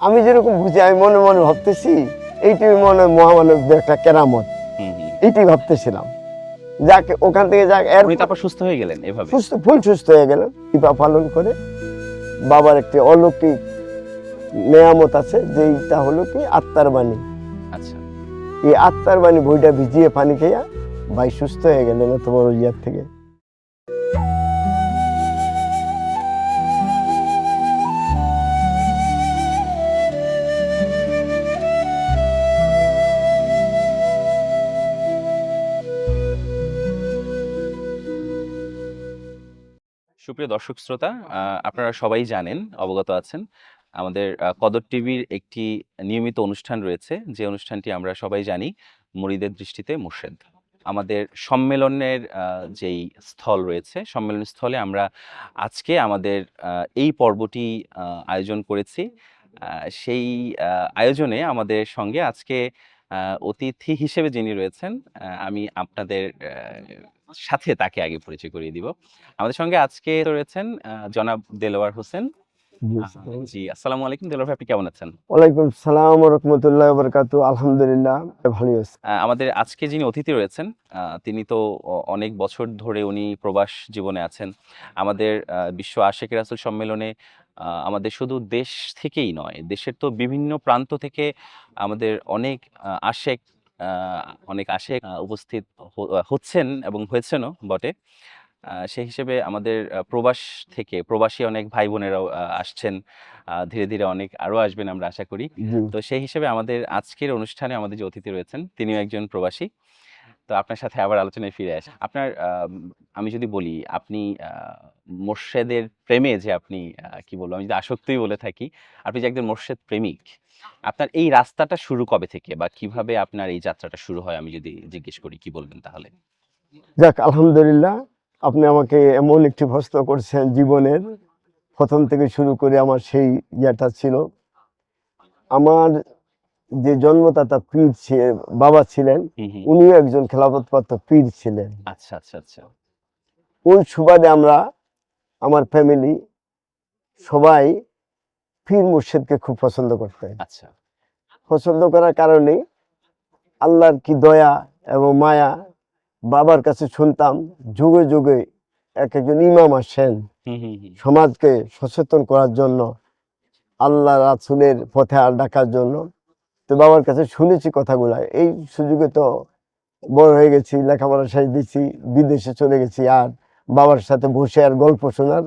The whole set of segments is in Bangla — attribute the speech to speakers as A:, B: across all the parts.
A: আমি যেরকম বুঝি আমি মনে মনে ভাবতেছি এইটাই মনে হয় মহামানব একটা কেরামত।
B: হুম।
A: ভাবতেছিলাম। যাকে ওখান থেকে যাক এর
B: তারপর সুস্থ হয়ে গেলেন এভাবে?
A: সুস্থ ফুল সুস্থ হয়ে গেলেন কৃপা পালন করে। বাবার একটি অলৌকিক নেয়ামত আছে যেইটা হলো কি আত্মার বাণী।
B: আচ্ছা।
A: এই আত্মার বাণী বইটা ভিজিয়ে পানি খেয়া ভাই সুস্থ হয়ে গেলেন এত বড় ইয়ার থেকে।
B: সুপ্রিয় দর্শক শ্রোতা আপনারা সবাই জানেন অবগত আছেন আমাদের কদর টিভির একটি নিয়মিত অনুষ্ঠান রয়েছে। যে অনুষ্ঠানটি আমরা সবাই জানি মুরিদের দৃষ্টিতে মুর্শেদ। আমাদের সম্মেলনের যেই স্থল রয়েছে সম্মেলন স্থলে আমরা আজকে আমাদের এই পর্বটি আয়োজন করেছি। সেই আয়োজনে আমাদের সঙ্গে আজকে অতিথি হিসেবে যিনি রয়েছেন আমি আপনাদের সাথে তাকে আগে পরিচয় করিয়ে দিব। আমাদের সঙ্গে আজকে রয়েছেন জনাব দেলোয়ার হোসেন। জি আসসালামু আলাইকুম। দেলোয়ার আপনি কেমন আছেন?
A: ওয়ালাইকুম সালাম রহমতুল্লাহ বরকাত আলহামদুলিল্লাহ ভালো আছি।
B: আমাদের আজকে যিনি অতিথি রয়েছেন আহ, তিনি তো অনেক বছর ধরে উনি প্রবাস জীবনে আছেন। আমাদের বিশ্ব আশেক রাসুল সম্মেলনে আহ, আমাদের শুধু দেশ থেকেই নয় দেশের তো বিভিন্ন প্রান্ত থেকে আমাদের অনেক আশেক অনেক আসে উপস্থিত হচ্ছেন এবং হয়েছেনও বটে। আহ, সেই হিসেবে আমাদের প্রবাস থেকে প্রবাসী অনেক ভাই বোনেরাও আসছেন। ধীরে ধীরে অনেক আরও আসবেন আমরা আশা করি। তো সেই হিসেবে আমাদের আজকের অনুষ্ঠানে আমাদের যে অতিথি রয়েছেন তিনিও একজন প্রবাসী। তো আপনার সাথে আবার আলোচনায় ফিরে আসি। আপনার, আমি যদি বলি, আপনি মোর্শেদের প্রেমে যে আপনি কি বলব, আমি যদি আসক্তই বলে থাকি, আপনি যে একজন মোর্শেদ প্রেমিক, আপনার এই রাস্তাটা শুরু কবে থেকে বা কীভাবে আপনার এই যাত্রাটা শুরু হয়? আমি যদি জিজ্ঞেস করি, কি বলবেন তাহলে?
A: যাক, আলহামদুলিল্লাহ, আপনি আমাকে এমন একটি প্রশ্ন করছেন জীবনের। প্রথম থেকে শুরু করে আমার সেই ইয়েটা ছিল। আমার যে জন্মদাতা পীর বাবা ছিলেন উনিও একজন খেলাফতপ্রাপ্ত পীর ছিলেন।
B: আচ্ছা আচ্ছা আচ্ছা।
A: ওই সুবাদে আমরা আমার ফ্যামিলি সবাই পীর মুর্শিদকে খুব পছন্দ করতেন।
B: আচ্ছা।
A: পছন্দ করার কারণে আল্লাহর কি দয়া এবং মায়া বাবার কাছে শুনতাম যুগে যুগে এক একজন ইমাম আসেন সমাজকে সচেতন করার জন্য আল্লাহ রাসুলের পথে আর ডাকার জন্য তো বাবার কাছে শুনেছি কথাগুলা। এই সুযোগে তো বড় হয়ে গেছি লেখাপড়া শেষ দিচ্ছি বিদেশে চলে গেছি আর বাবার সাথে বসে আর গল্প শোনার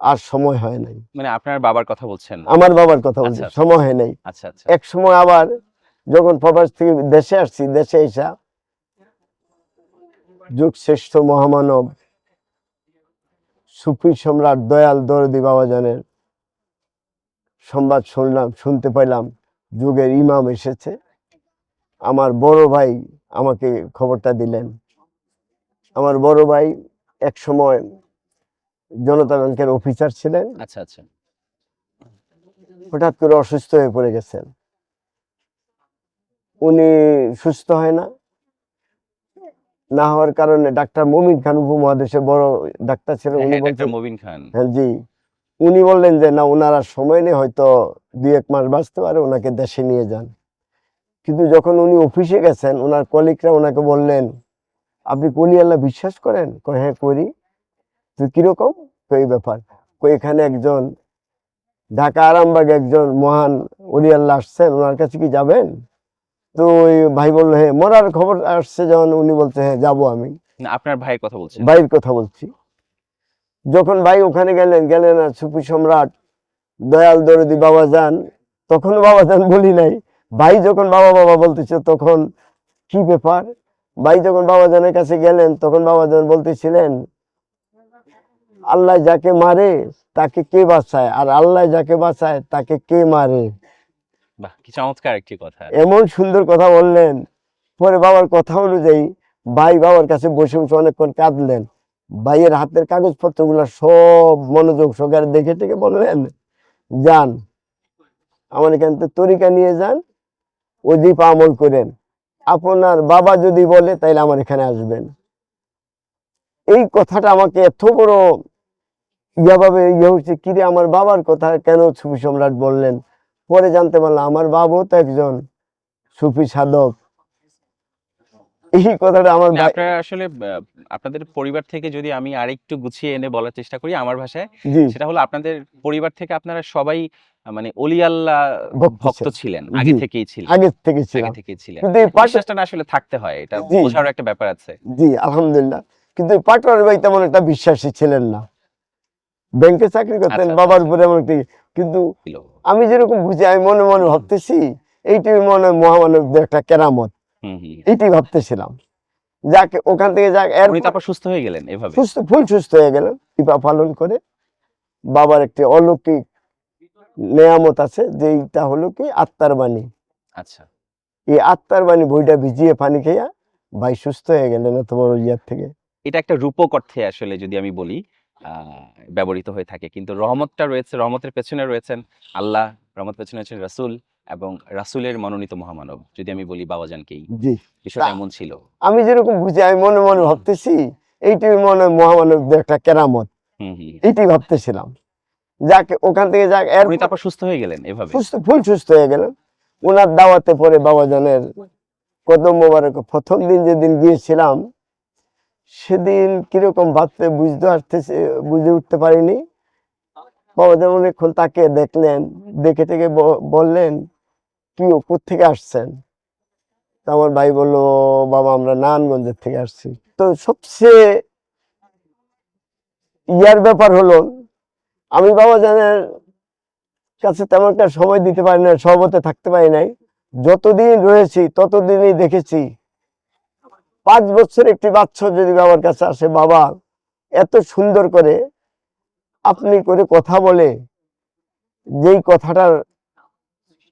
A: আর সময় হয় নাই।
B: মানে আপনার বাবার কথা বলছেন?
A: আমার বাবার কথা বলছি
B: আচ্ছা, আচ্ছা।
A: সময় হয় নাই।
B: আচ্ছা আচ্ছা।
A: এক সময় আবার যখন প্রবাস থেকে দেশে আসছি দেশে এসা যুগ শ্রেষ্ঠ মহামানব সুফি সম্রাট দয়াল দরদি বাবাজানের সংবাদ শুনলাম শুনতে পাইলাম। যুগের ইমাম এসেছে। আমার বড় ভাই আমাকে খবরটা দিলেন। আমার বড় ভাই এক সময় জনতা ব্যাংকের অফিসার ছিলেন।
B: আচ্ছা আচ্ছা।
A: হঠাৎ করে অসুস্থ হয়ে পড়ে গেছেন। উনি সুস্থ হয় না। না হওয়ার কারণে ডাক্তার মমিন খান উপমহাদেশে বড় ডাক্তার ছিলেন। উনি
B: হ্যাঁ
A: বলছেন
B: ডাক্তার খান।
A: হ্যাঁ জি। উনি বললেন যে না ওনার আর সময় নেই হয়তো দুই এক মাস বাঁচতে পারে ওনাকে দেশে নিয়ে যান। কিন্তু যখন উনি অফিসে গেছেন ওনার কলিগরা ওনাকে বললেন আপনি কলি আল্লাহ বিশ্বাস করেন? হ্যাঁ করি। তো কীরকম? তো এই ব্যাপার। কই এখানে একজন ঢাকা আরামবাগে একজন মহান অলি আল্লাহ আসছেন ওনার কাছে কি যাবেন? তো ওই ভাই বলল হ্যাঁ। মরার খবর আসছে যখন উনি বলছে হ্যাঁ যাব আমি।
B: আপনার ভাইয়ের কথা বলছি
A: ভাইয়ের কথা বলছি। যখন ভাই ওখানে গেলেন গেলেন আর সুফি সম্রাট দয়াল দরদি বাবা যান তখন বাবা যান বলি নাই। ভাই যখন বাবা বাবা বলতেছে তখন কি ব্যাপার? ভাই যখন বাবা জানের কাছে গেলেন তখন বাবা জান বলতেছিলেন আল্লাহ যাকে মারে তাকে কে বাঁচায়? আর আল্লাহ যাকে বাঁচায় তাকে কে মারে?
B: কি চমৎকার একটি কথা।
A: এমন সুন্দর কথা বললেন। পরে বাবার কথা অনুযায়ী ভাই বাবার কাছে বসে বসে অনেকক্ষণ কাঁদলেন। ভাইয়ের হাতের কাগজপত্রগুলো সব মনোযোগ সহকারে দেখে টেকে বললেন যান, আমার এখান থেকে তরিকা নিয়ে যান অজিপ আমল করেন। আপনার বাবা যদি বলে, তাইলে আমার এখানে আসবেন। এই কথাটা আমাকে এত বড় ইয়াভাবে ইয়ে হচ্ছে কিরে আমার বাবার কথা, কেন সুফি সম্রাট বললেন? পরে জানতে পারলাম, আমার বাবু তো একজন সুফি সাধক। এই কথাটা আমার
B: মানে আপনারা আসলে আপনাদের পরিবার থেকে যদি আমি আরেকটু গুছিয়ে এনে বলার চেষ্টা করি আমার ভাষায় সেটা হলো আপনাদের পরিবার থেকে আপনারা সবাই মানে অলি আল্লাহ
A: ভক্ত ছিলেন।
B: ছিলেন আগে থেকেই ছিলেন।
A: আগে থেকে
B: আগে থেকেই ছিলেন। বিশ্বাসটা আসলে থাকতে হয় এটা বোঝার একটা ব্যাপার আছে।
A: জি আলহামদুলিল্লাহ। কিন্তু এই ভাই তেমন একটা বিশ্বাসী ছিলেন না। ব্যাংকে চাকরি করতেন
B: আচ্ছা,
A: বাবার
B: আচ্ছা।
A: উপরে এমন একটি কিন্তু আমি যেরকম বুঝি আমি মনে মনে ভাবতেছি এইটি মনে হয় মহামানবদের একটা কেরামত।
B: হুম
A: ভাবতেছিলাম। যাকে ওখান থেকে যাক
B: উনি তারপর সুস্থ হয়ে গেলেন এভাবে।
A: সুস্থ ফুল সুস্থ হয়ে গেলেন কৃপা পালন করে। বাবার একটি অলৌকিক নেয়ামত আছে যেইটা হলো কি আত্মার বাণী।
B: আচ্ছা।
A: এই আত্মার বাণী বইটা ভিজিয়ে পানি খেয়া ভাই সুস্থ হয়ে গেলেন এত বড় ইয়ার থেকে।
B: এটা একটা রূপক অর্থে আসলে যদি আমি বলি আহ, ব্যবহৃত হয়ে থাকে। কিন্তু রহমতটা রয়েছে রহমতের পেছনে রয়েছেন আল্লাহ রহমত পেছনে রয়েছেন রাসূল। এবং রাসূলের মনোনীত মহামানব যদি আমি বলি বাবাজানকেই।
A: জি।
B: বিষয়টা এমন ছিল।
A: আমি যেরকম বুঝি আমি মনে মনে ভাবতেছি এইটি মনে মহামানবদের একটা কেরামত। এইটি ভাবতেছিলাম। যাকে ওখান থেকে যাক এর
B: তারপর সুস্থ হয়ে গেলেন এভাবে?
A: সুস্থ ফুল সুস্থ হয়ে গেলেন। ওনার দাওয়াতে পরে বাবাজানের কদম মোবারক প্রথম দিন যেদিন গিয়েছিলাম সেদিন কীরকম ভাবতে বুঝতে আসতেছে বুঝে উঠতে পারিনি। বাবাজান অনেকক্ষণ তাকে দেখলেন দেখে থেকে বললেন কি থেকে আসছেন? তা আমার ভাই বলল, বাবা, আমরা নারায়ণগঞ্জের থেকে আসছি। তো সবচেয়ে ইয়ার ব্যাপার হলো, আমি বাবাজানের কাছে তেমন একটা সময় দিতে পারি না সহবতে থাকতে পারি নাই। যতদিন রয়েছি, ততদিনই দেখেছি, পাঁচ বছর একটি বাচ্চা যদি বাবার কাছে আসে, বাবা, এত সুন্দর করে আপনি করে কথা বলে, যেই কথাটার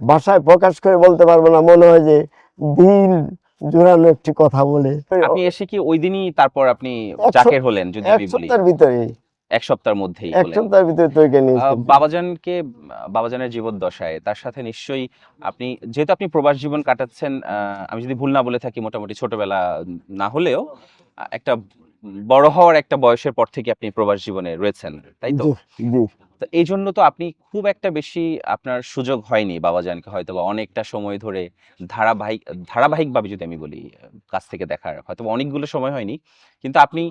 A: ভাষায় প্রকাশ করে বলতে পারব না মনে হয় যে দিল জোরানো একটি কথা বলে।
B: আপনি এসে কি ওই দিনই তারপর আপনি জাকের হলেন যদি
A: এক সপ্তাহের ভিতরে
B: এক সপ্তাহের মধ্যেই
A: এক সপ্তাহের ভিতরে তৈরি
B: বাবাজানকে বাবাজানের জীবদ্দশায় তার সাথে নিশ্চয়ই আপনি যেহেতু আপনি প্রবাস জীবন কাটাচ্ছেন আহ, আমি যদি ভুল না বলে থাকি মোটামুটি ছোটবেলা না হলেও একটা বড় হওয়ার একটা বয়সের পর থেকে আপনি প্রবাস জীবনে রয়েছেন তাই তো? তো এই জন্য তো আপনি খুব একটা বেশি আপনার সুযোগ হয়নি বাবাজানকে হয়তো বা অনেকটা সময় ধরে ধারাবাহিক ধারাবাহিকভাবে যদি আমি বলি কাছ থেকে দেখার হয়তো অনেকগুলো সময় হয়নি। কিন্তু আপনি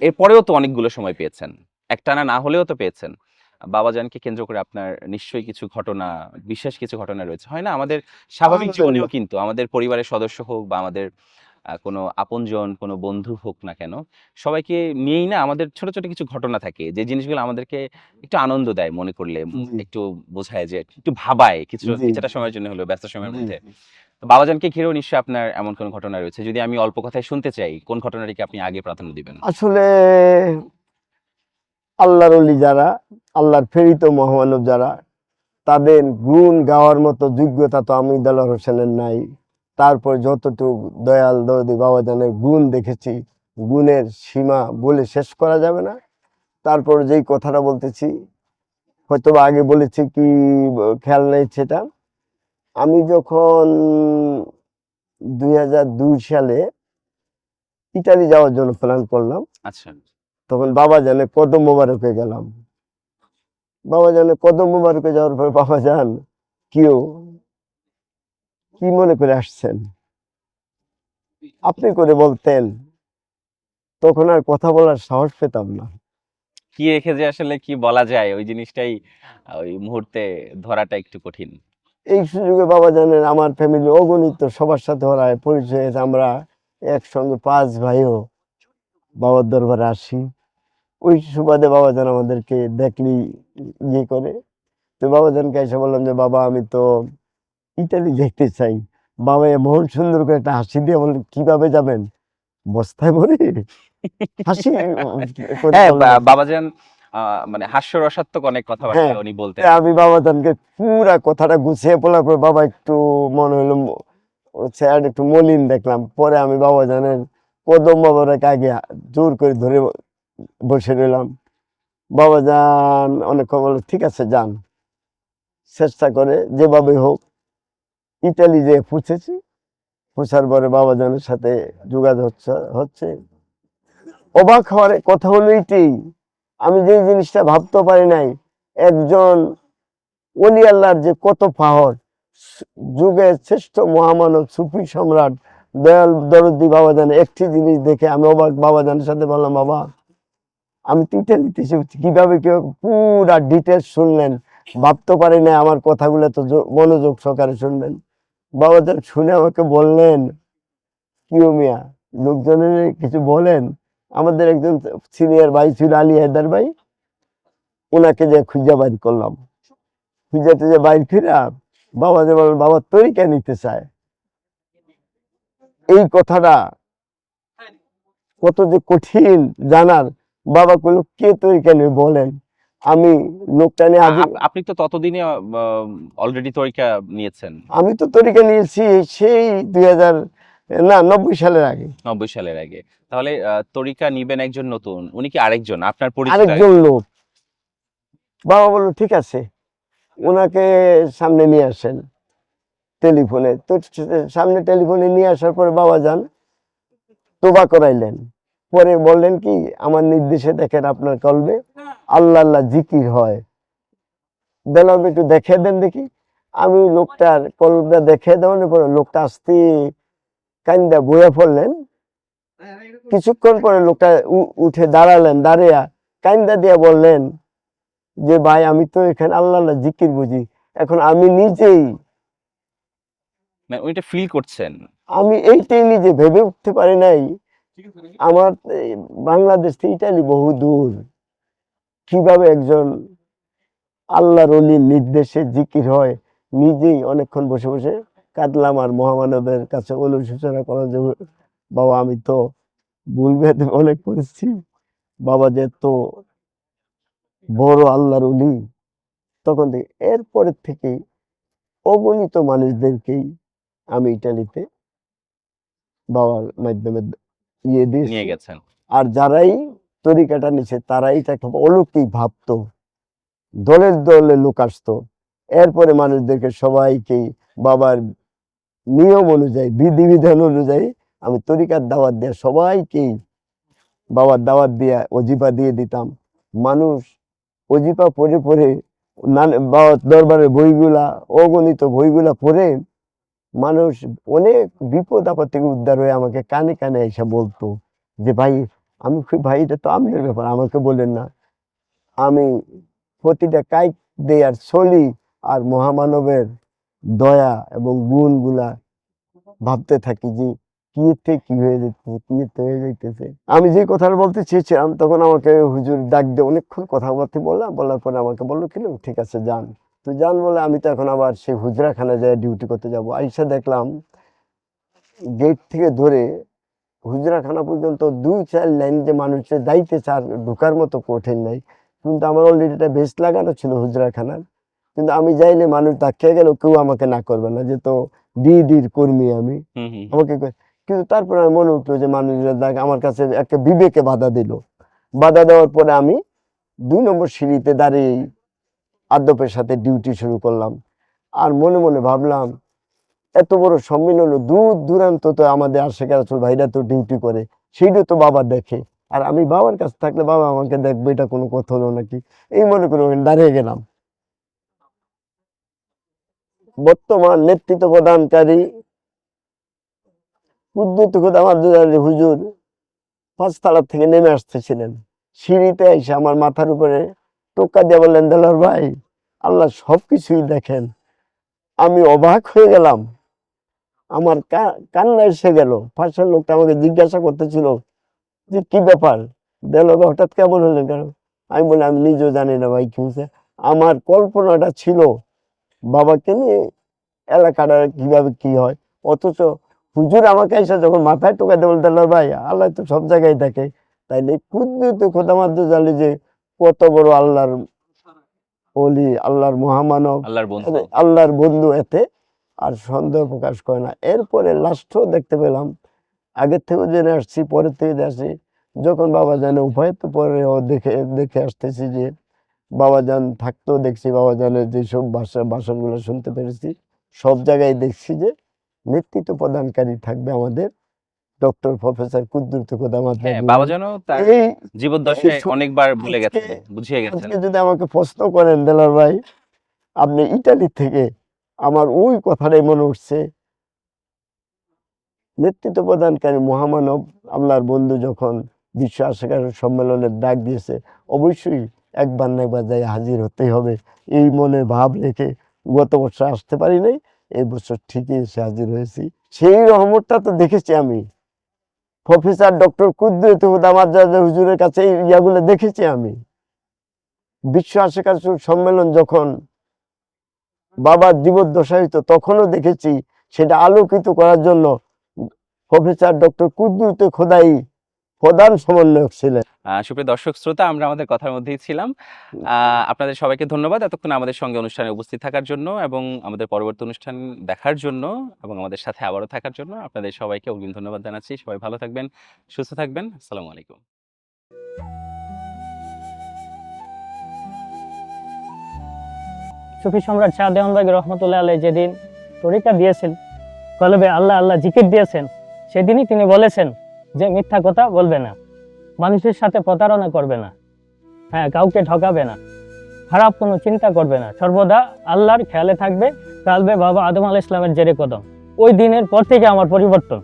B: এরপরেও তো অনেকগুলো সময় পেয়েছেন। একটানা না হলেও তো পেয়েছেন। বাবা বাবাজানকে কেন্দ্র করে আপনার নিশ্চয়ই কিছু ঘটনা বিশেষ কিছু ঘটনা রয়েছে। হয় না? আমাদের স্বাভাবিক জীবনেও কিন্তু আমাদের পরিবারের সদস্য হোক বা আমাদের কোনো আপনজন কোনো বন্ধু হোক না কেন সবাইকে নিয়েই না আমাদের ছোট ছোট কিছু ঘটনা থাকে। যে জিনিসগুলো আমাদেরকে একটু আনন্দ দেয় মনে করলে একটু বোঝায় যে একটু ভাবায় কিছু। কিছুটা সময়ের জন্য হলো ব্যস্ত সময়ের মধ্যে। বাবাজানকে ঘিরেও নিশ্চয়ই আপনার এমন কোন ঘটনা রয়েছে? যদি আমি অল্প কথায় শুনতে চাই কোন ঘটনাটিকে আপনি আগে প্রাধান্য দিবেন?
A: আসলে আল্লাহর অলি যারা আল্লাহর ফেরিত মহামানব যারা তাদের গুণ গাওয়ার মতো যোগ্যতা তো আমি দেলার হোসেনের নাই। তারপর যতটুকু দয়াল দরদি বাবাজানের গুণ দেখেছি গুণের সীমা বলে শেষ করা যাবে না। তারপর যেই কথাটা বলতেছি হয়তো আগে বলেছি কি খেয়াল নেই সেটা। আমি যখন দুই হাজার দুই সালে ইটালি যাওয়ার জন্য প্ল্যান করলাম
B: আচ্ছা।
A: তখন বাবা জানে কদম মোবারকে গেলাম। বাবা জানে কদম মোবারকে যাওয়ার পর বাবা যান কেউ কি মনে করে আসছেন? আপনি করে বলতেন। তখন আর কথা বলার সাহস পেতাম না।
B: কি রেখে যে আসলে কি বলা যায়? ওই জিনিসটাই ওই মুহূর্তে ধরাটা একটু কঠিন।
A: এই সুযোগে বাবা জানেন আমার ফ্যামিলি অগণিত সবার সাথে ওরা পরিচয় হয়েছে। আমরা একসঙ্গে পাঁচ ভাইও বাবার দরবারে আসি। ওই সুবাদে বাবা জান আমাদেরকে দেখলি ইয়ে করে। তো বাবা জানকে এসে বললাম যে বাবা আমি তো ইটালি দেখতে চাই। বাবা এমন সুন্দর করে একটা হাসি দিয়ে বললেন কীভাবে যাবেন? বস্তায় ভরে হাসি
B: হ্যাঁ বাবাজান মানে হাস্যরসাত্মক অনেক কথাবার্তা
A: হ্যাঁ।
B: উনি বলতেন।
A: আমি পুরা কথাটা গুছিয়ে বলার পর বাবা একটু মনে হলো একটু মলিন দেখলাম। পরে আমি বাবা জানেন কদম বাবার আগে জোর করে ধরে বসে রইলাম। বাবা যান অনেকক্ষণ বলে ঠিক আছে যান। চেষ্টা করে যেভাবে হোক ইটালি যে পুছেছি। পুছার পরে বাবা জানের সাথে যোগাযোগ হচ্ছে অবাক হওয়ার কথা হলো এইটাই আমি যে জিনিসটা ভাবতে পারি নাই, একজন অলি আল্লাহর যে কত পাহর যুগের শ্রেষ্ঠ মহামানব, সুফি সম্রাট, দয়াল, দরদি বাবাজান, একটি জিনিস দেখে আমি অবাক, বাবাজানের সাথে বললাম, বাবা, আমি তিনটে নিতে কীভাবে কেউ পুরা ডিটেলস শুনলেন? ভাবতে পারি না আমার কথাগুলো তো মনোযোগ সহকারে বাবাজান শুনে আমাকে বললেন কিও মিয়া, লোকজনের কিছু বলেন? আমাদের একজন সিনিয়র ভাই ছিল আলী হায়দার ভাই ওনাকে যে খুঁজে বাইর করলাম। খুঁজাতে যে বাইর ফিরা বাবা যে বলেন বাবা তরিকা নিতে চায়? এই কথাটা কত যে কঠিন জানার। বাবা কোনো কে তরিকা নেই বলেন? আমি লোকটা নিয়ে
B: আপনি তো ততদিনে অলরেডি তরিকা নিয়েছেন।
A: আমি তো তরিকা নিয়েছি সেই দুই হাজার না নব্বই সালের আগে।
B: নব্বই সালের আগে। তাহলে তরিকা নিবেন একজন নতুন উনি কি আরেকজন? আপনার পরিচিত
A: আরেকজন লোক। বাবা বলল ঠিক আছে। ওনাকে সামনে নিয়ে আসেন টেলিফোনে। তো সামনে টেলিফোনে নিয়ে আসার পরে বাবা যান তোবা করাইলেন। পরে বললেন কি আমার নির্দেশে দেখেন আপনার কলবে আল্লাহ আল্লাহ জিকির হয়। দিলাম একটু দেখে দেন দেখি। আমি লোকটার কলবটা দেখে দেওয়ার পরে লোকটা আসতে কান্দা বইয়া পড়লেন। কিছুক্ষণ পরে লোকটা উঠে দাঁড়ালেন দাঁড়িয়া কান্দা দিয়া বললেন যে ভাই আমি তো এখানে আল্লাহ আল্লাহ জিকির বুঝি। এখন আমি নিজেই
B: মানে ফিল করছেন।
A: আমি এইটাই নিজে ভেবে উঠতে পারি নাই। আমার এই বাংলাদেশ থেকে ইটালি বহু দূর। কীভাবে একজন আল্লাহর অলির নির্দেশে জিকির হয় নিজেই অনেকক্ষণ বসে বসে কাঁদলাম আর মহামানবের কাছে অনুশোচনা করা যে বাবা আমি তো ভুল ভেদ অনেক করেছি। বাবা যে তো বড় আল্লাহর অলি তখন থেকে এরপরের থেকেই অগণিত মানুষদেরকেই আমি ইটালিতে বাবার মাধ্যমে ইয়ে
B: নিয়ে গেছেন।
A: আর যারাই তরিকাটা নিছে, তারাই তাকে অলৌকিক ভাবতো, দলের দলে লোক আসতো। এরপরে মানুষদেরকে সবাইকেই বাবার নিয়ম অনুযায়ী, বিধিবিধান অনুযায়ী আমি তরিকার দাওয়াত দিয়ে সবাইকেই বাবার দাওয়াত দিয়ে অজিফা দিয়ে দিতাম। মানুষ অজিফা পড়ে পড়ে বাবার দরবারের বইগুলা, অগণিত বইগুলা পড়ে মানুষ অনেক বিপদ আপদ থেকে উদ্ধার হয়ে আমাকে কানে কানে এসে বলতো যে, ভাই আমি ভাই, এটা তো আপনার ব্যাপার, আমাকে বললেন না। আমি প্রতিটা কাইক দেই আর আর মহামানবের দয়া এবং গুণগুলা ভাবতে থাকি যে কিয়েতে কি হয়ে যেতেছে কিয়েতে হয়ে যাইতেছে। আমি যে কথাটা বলতে চেয়েছিলাম, তখন আমাকে হুজুর ডাক দিয়ে অনেকক্ষণ কথাবার্তা বললাম, বলার পরে আমাকে বলল, কি ঠিক আছে, যান। তো যান বলে আমি তো এখন আবার সেই হুজরাখানা যায় ডিউটি করতে যাব। আইসা দেখলাম গেট থেকে ধরে হুজরাখানা পর্যন্ত দুই চার লাইন যে মানুষের যাইতে চার ঢোকার মতো কঠিন নাই। কিন্তু আমার অলরেডি এটা বেশ লাগানো ছিল হুজরাখানার কিন্তু আমি যাইলে মানুষ ধাক্কা গেল কেউ আমাকে না করবে না যে তো ডিডির কর্মী আমি। আমাকে কিন্তু তারপরে আমার মনে উঠল যে মানুষরা দেখ আমার কাছে একটা বিবেকে বাধা দিল। বাধা দেওয়ার পরে আমি দুই নম্বর সিঁড়িতে দাঁড়িয়ে আদ্যপের সাথে ডিউটি শুরু করলাম। আর মনে মনে ভাবলাম এত বড় সম্মেলন দূর দূরান্ত তো আমাদের আশেখ রাসুল ভাইরা তো ডিউটি করে, সেইটা তো বাবা দেখে। আর আমি বাবার কাছে থাকলে বাবা আমাকে দেখবে, এটা কোনো কথা হলো নাকি? এই মনে করে দাঁড়িয়ে গেলাম। বর্তমান নেতৃত্ব প্রদানকারী উদ্যুত খোদামাদ্দুল্লাহ হুজুর পাঁচতলা থেকে নেমে আসতেছিলেন। সিঁড়িতে এসে আমার মাথার উপরে টোকা দিয়ে বললেন, দেলার ভাই, আল্লাহ সব কিছুই দেখেন। আমি অবাক হয়ে গেলাম। আমার কান্না এসে গেল। পাশের লোকটা আমাকে জিজ্ঞাসা করতেছিল যে কি ব্যাপার? ভাই হঠাৎ কেমন হলেন কেন? আমি বলি আমি নিজেও জানি না ভাই কি হয়েছে। আমার কল্পনাটা ছিল বাবাকে নিয়ে এলাকাটা কীভাবে কি হয়। অথচ হুজুর আমাকে এসে যখন মাথায় টোকা দিয়ে বলতে ভাই আল্লাহ তো সব জায়গায় দেখে। তাইলে কুদ্দুত খোদামাদ্দু জানি যে কত বড় আল্লাহর অলি আল্লাহর মহামানব
B: আল্লাহর বন্ধু
A: এতে আর সন্দেহ প্রকাশ করে না। এরপরে লাস্টও দেখতে পেলাম আগের থেকে জেনে আসছি পরের থেকে জেনে আসছি যখন বাবা জানে উভয় তো পরে ও দেখে দেখে আসতেছি যে বাবা যান থাকতেও দেখছি বাবা জানের যেসব ভাষা ভাষণগুলো শুনতে পেরেছি সব জায়গায় দেখছি যে নেতৃত্ব প্রদানকারী থাকবে আমাদের ডক্টর প্রফেসর কোদামাত
B: হ্যাঁ বাবা যেন
A: এই
B: জীবদ্দশায় অনেকবার ভুলে গেছেন
A: আজকে-
B: বুঝিয়ে গেছেন।
A: যদি আমাকে প্রশ্ন করেন দেলার ভাই আপনি ইটালি থেকে আমার ওই কথাটাই মনে উঠছে। নেতৃত্ব প্রদানকারী মহামানব আল্লাহর বন্ধু যখন বিশ্ব আশিকার সম্মেলনের ডাক দিয়েছে, অবশ্যই একবার না একবার যাই হাজির হতেই হবে। এই মনে ভাব রেখে গত বছর আসতে পারি নাই, এই বছর ঠিকই এসে হাজির হয়েছি। সেই রহমতটা তো দেখেছি আমি। প্রফেসর ডক্টর কুদ্দুত হুদামাদ হুজুরের কাছে ইয়াগুলো দেখেছি আমি। বিশ্ব আশিকার সম্মেলন যখন বাবার জীবদ্দশা হইতো তখনও দেখেছি সেটা আলোকিত করার জন্য প্রফেসর ডক্টর কুদ্দুত খোদাই প্রধান সমন্বয়ক ছিলেন।
B: সুপ্রিয় দর্শক শ্রোতা, আমরা আমাদের কথার মধ্যেই ছিলাম। আপনাদের সবাইকে ধন্যবাদ এতক্ষণ আমাদের সঙ্গে অনুষ্ঠানে উপস্থিত থাকার জন্য এবং আমাদের পরবর্তী অনুষ্ঠান দেখার জন্য এবং আমাদের সাথে আবারও থাকার জন্য। আপনাদের সবাইকে অগ্রিম ধন্যবাদ জানাচ্ছি। সবাই ভালো থাকবেন, সুস্থ থাকবেন। আসসালামু আলাইকুম।
C: সুফি সম্রাট শাহ দেওয়ানবাগ রহমতুল্লাহ আলাই যেদিন তরিকা দিয়েছেন, কলবে আল্লাহ আল্লাহ জিকির দিয়েছেন, সেদিনই তিনি বলেছেন যে মিথ্যা কথা বলবে না, মানুষের সাথে প্রতারণা করবে না হ্যাঁ কাউকে ঠকাবে না, খারাপ কোনো চিন্তা করবে না, সর্বদা আল্লাহর খেয়ালে থাকবে, কালবে বাবা আদম আলাহ ইসলামের জেরে কদম। ওই দিনের পর থেকে আমার পরিবর্তন।